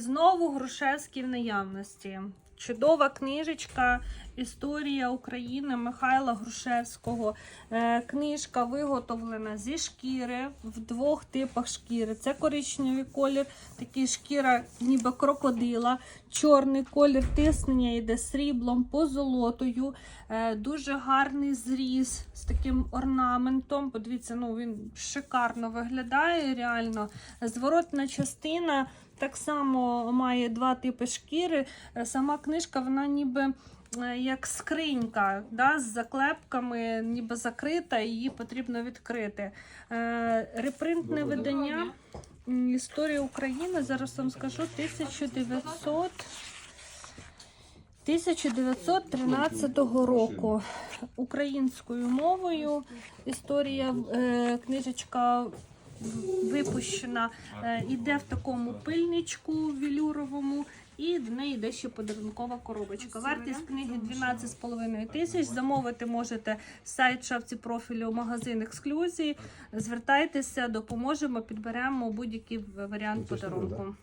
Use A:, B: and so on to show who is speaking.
A: Знову Грушевський в наявності. Чудова книжечка Історія України Михайла Грушевського. Е, Книжка виготовлена зі шкіри в двох типах шкіри. Це коричневий колір, такий шкіра, ніби крокодила, чорний колір тиснення йде сріблом, позолотою. Е, Дуже гарний зріз з таким орнаментом. Подивіться, ну він шикарно виглядає реально. Зворотна частина так само має два типи шкіри. Е, Сама книжка, вона ніби е, як скринька да, з заклепками, ніби закрита, і її потрібно відкрити. Е, Репринтне видання Історія України, зараз вам скажу, 1900. 1913 року українською мовою історія е, книжечка випущена, іде в такому пильничку вілюровому, і до неї йде ще подарункова коробочка. Вартість книги 12,5 тисяч. Замовити можете сайт шапці профілю магазин ексклюзії. Звертайтеся, допоможемо, підберемо будь-який варіант подарунку.